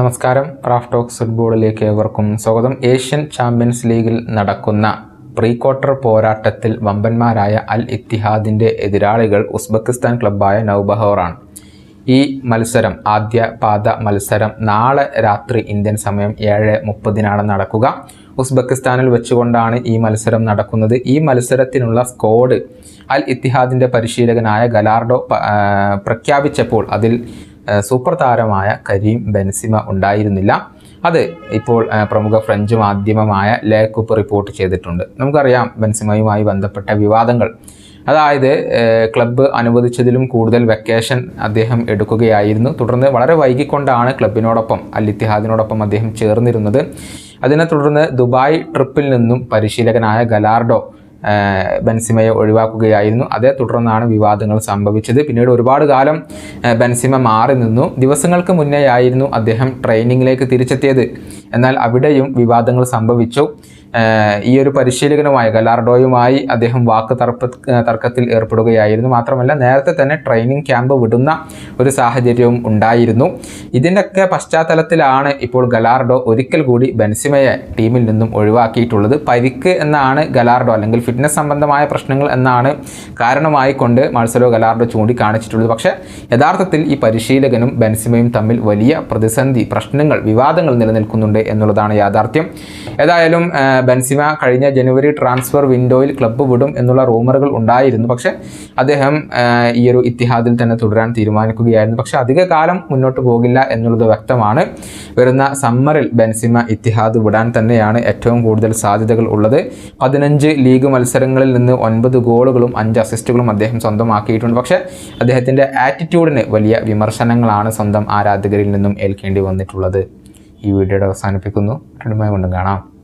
നമസ്കാരം. Craft talks ഫുട്ബോളിലേക്ക് ഏവർക്കും സ്വാഗതം. ഏഷ്യൻ ചാമ്പ്യൻസ് ലീഗിൽ നടക്കുന്ന പ്രീ ക്വാർട്ടർ പോരാട്ടത്തിൽ വമ്പന്മാരായ അൽ ഇത്തിഹാദിന്റെ എതിരാളികൾ ഉസ്ബെക്കിസ്ഥാൻ ക്ലബ്ബായ നൗബഹോറാണ്. ഈ മത്സരം ആദ്യ പാദ മത്സരം നാളെ രാത്രി ഇന്ത്യൻ സമയം ഏഴ് മുപ്പതിനാണ് നടക്കുക. ഉസ്ബെക്കിസ്ഥാനിൽ വെച്ചുകൊണ്ടാണ് ഈ മത്സരം നടക്കുന്നത്. ഈ മത്സരത്തിനുള്ള സ്കോഡ് അൽ ഇത്തിഹാദിന്റെ പരിശീലകനായ ഗലാർഡോ പ്രഖ്യാപിച്ചപ്പോൾ അതിൽ സൂപ്പർ താരമായ കരീം ബെൻസിമ ഉണ്ടായിരുന്നില്ല. അത് ഇപ്പോൾ പ്രമുഖ ഫ്രഞ്ച് മാധ്യമമായ ലേക്കുപ്പ് റിപ്പോർട്ട് ചെയ്തിട്ടുണ്ട്. നമുക്കറിയാം ബെൻസിമയുമായി ബന്ധപ്പെട്ട വിവാദങ്ങൾ. അതായത് ക്ലബ്ബ് അനുവദിച്ചതിലും കൂടുതൽ വെക്കേഷൻ അദ്ദേഹം എടുക്കുകയായിരുന്നു. തുടർന്ന് വളരെ വൈകിക്കൊണ്ടാണ് ക്ലബിനോടൊപ്പം അൽ ഇത്തിഹാദിനോടൊപ്പം അദ്ദേഹം ചേർന്നിരുന്നത്. അതിനെ തുടർന്ന് ദുബായ് ട്രിപ്പിൽ നിന്നും പരിശീലകനായ ഗലാർഡോ ബെൻസിമയെ ഒഴിവാക്കുകയായിരുന്നു. അതേ തുടർന്നാണ് വിവാദങ്ങൾ സംഭവിച്ചത്. പിന്നീട് ഒരുപാട് കാലം ബെൻസിമ മാറി നിന്നു. ദിവസങ്ങൾക്ക് മുന്നേ ആയിരുന്നു അദ്ദേഹം ട്രെയിനിങ്ങിലേക്ക് തിരിച്ചെത്തിയത്. എന്നാൽ അവിടെയും വിവാദങ്ങൾ സംഭവിച്ചു. ഈ ഒരു പരിശീലകനുമായി ഗലാർഡോയുമായി അദ്ദേഹം വാക്ക് തർപ്പ തർക്കത്തിൽ ഏർപ്പെടുകയായിരുന്നു. മാത്രമല്ല നേരത്തെ തന്നെ ട്രെയിനിങ് ക്യാമ്പ് വിടുന്ന ഒരു സാഹചര്യവും ഉണ്ടായിരുന്നു. ഇതിന്റെയൊക്കെ പശ്ചാത്തലത്തിലാണ് ഇപ്പോൾ ഗലാർഡോ ഒരിക്കൽ കൂടി ബെൻസിമയെ ടീമിൽ നിന്നും ഒഴിവാക്കിയിട്ടുള്ളത്. പരിക്ക് എന്നാണ് ഗലാർഡോ അല്ലെങ്കിൽ ഫിറ്റ്നസ് സംബന്ധമായ പ്രശ്നങ്ങൾ എന്നാണ് കാരണമായിക്കൊണ്ട് മാർസലോ ഗലാർഡോ ചൂണ്ടിക്കാണിച്ചിട്ടുള്ളത്. പക്ഷേ യഥാർത്ഥത്തിൽ ഈ പരിശീലകനും ബെൻസിമയും തമ്മിൽ വലിയ പ്രതിസന്ധി പ്രശ്നങ്ങൾ വിവാദങ്ങൾ നിലനിൽക്കുന്നുണ്ട് എന്നുള്ളതാണ് യാഥാർത്ഥ്യം. ഏതായാലും ബെൻസിമ കഴിഞ്ഞ ജനുവരി ട്രാൻസ്ഫർ വിൻഡോയിൽ ക്ലബ്ബ് വിടും എന്നുള്ള റൂമറുകൾ ഉണ്ടായിരുന്നു. പക്ഷേ അദ്ദേഹം ഈ ഒരു ഇത്തിഹാദിൽ തന്നെ തുടരാൻ തീരുമാനിക്കുകയായിരുന്നു. പക്ഷേ അധിക കാലം മുന്നോട്ട് പോകില്ല എന്നുള്ളത് വ്യക്തമാണ്. വരുന്ന സമ്മറിൽ ബെൻസിമ ഇത്തിഹാദ് വിടാൻ തന്നെയാണ് ഏറ്റവും കൂടുതൽ സാധ്യതകൾ ഉള്ളത്. പതിനഞ്ച് ലീഗ് മത്സരങ്ങളിൽ നിന്ന് ഒൻപത് ഗോളുകളും അഞ്ച് അസിസ്റ്റുകളും അദ്ദേഹം സ്വന്തമാക്കിയിട്ടുണ്ട്. പക്ഷേ അദ്ദേഹത്തിന്റെ ആറ്റിറ്റ്യൂഡിന് വലിയ വിമർശനങ്ങളാണ് സ്വന്തം ആരാധകരിൽ നിന്നും ഏൽക്കേണ്ടി വന്നിട്ടുള്ളത്. ഈ വീഡിയോയുടെ അവസാനിപ്പിക്കുന്നു. രണ്ടുമായി കൊണ്ടും കാണാം.